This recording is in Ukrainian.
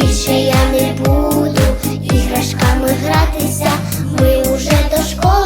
Більше я не буду іграшками гратися, ми уже до школи.